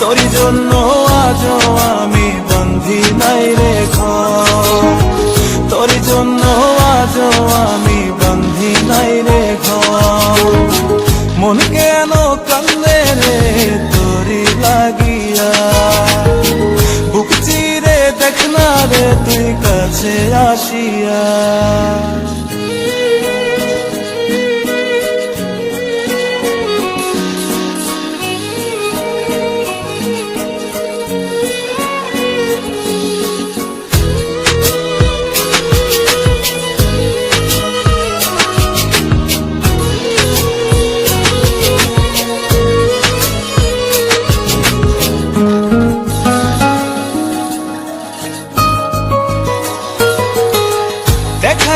তোর জন্য আজ আমি বন্ধি নাই রে তোর জন্য আজ আমি বন্ধি নাই রে মন কেন কান্দে রে তোরি লাগিয়া? বুক চিরে দেখ না রে তুই কাছে আসিয়া।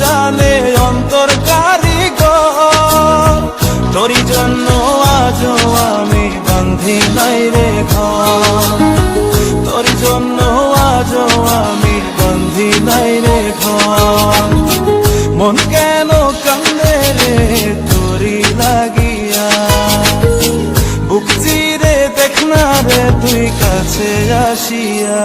জানে অন্তর কারিগর। তোরই জন্য আজ আমি বান্ধি নাই রে তোর জন্য আজ আমি বান্ধি নাই রে মন কেন কান্দে রে তোরি লাগিয়া? বুক চিরে দেখ না রে তুই কাছে আসিয়া।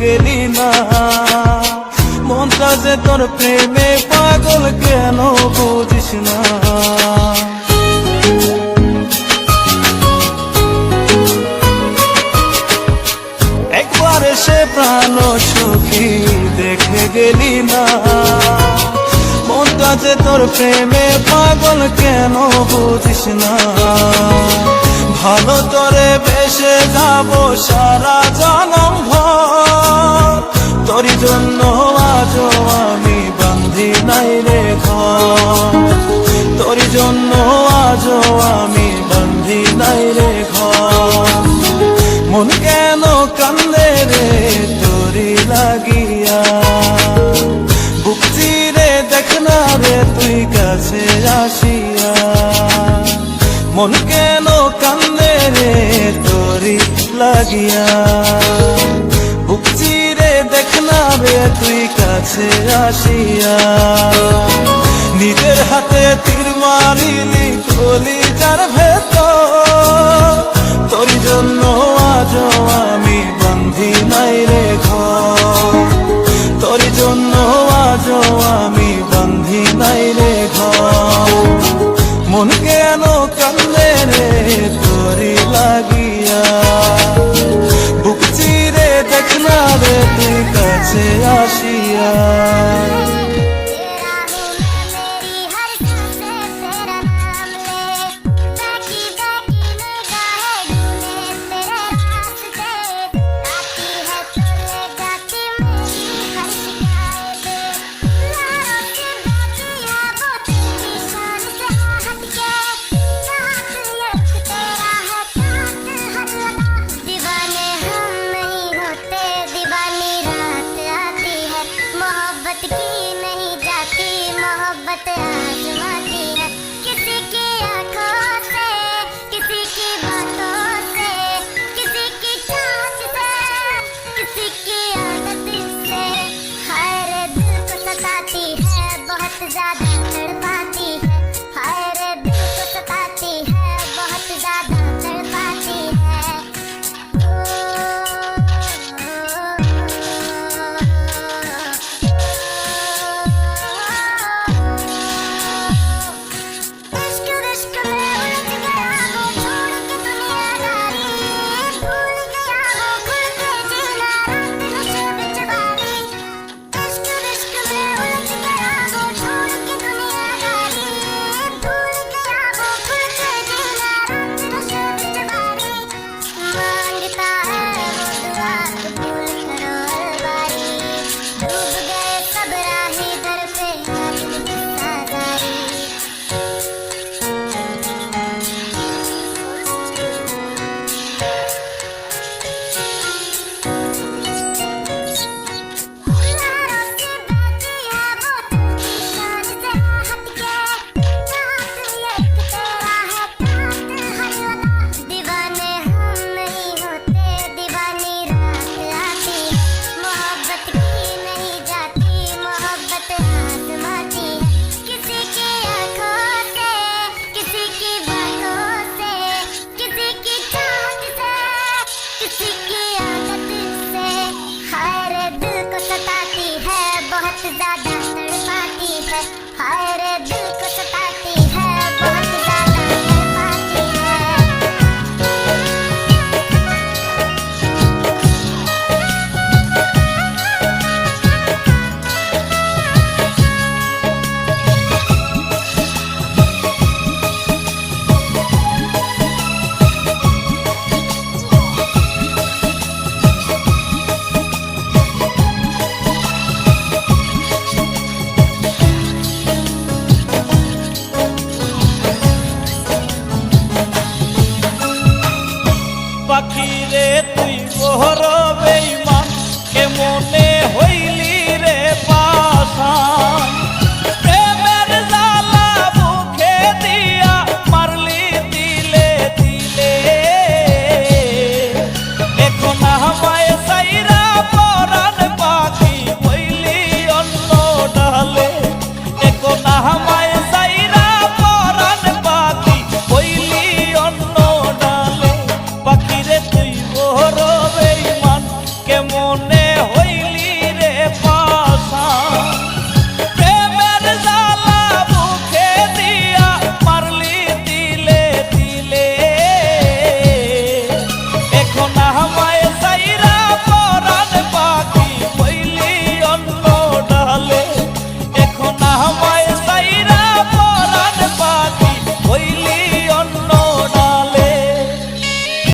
গেলি না। মনটা যে তোর প্রেমে পাগল কেন বুঝিস না। একবার সে প্রাণ সখী দেখে গেলি না। মনটা যে তোর প্রেমে পাগল কেন বুঝিস না। ভালো তোরে বেসে যাব সারা জনম ভর। তোর জন্য আজ আমি বান্ধি নাই রে ঘর। তোর জন্য আজ আমি বান্ধি নাই রে মন কেন কান্দে রে তোরি লাগিয়া? বুক চিরে দেখ না রে তুই কাছে আসিয়া। মন লাগিয়া। বুক চিরে না তুই কাছে নিজের হাতে তীর মারিলি কলি যার ভেতর। তোর জন্য আজ আমি বন্ধি নাই রে ঘর। তোর জন্য আজ পাখি রে তুই বেই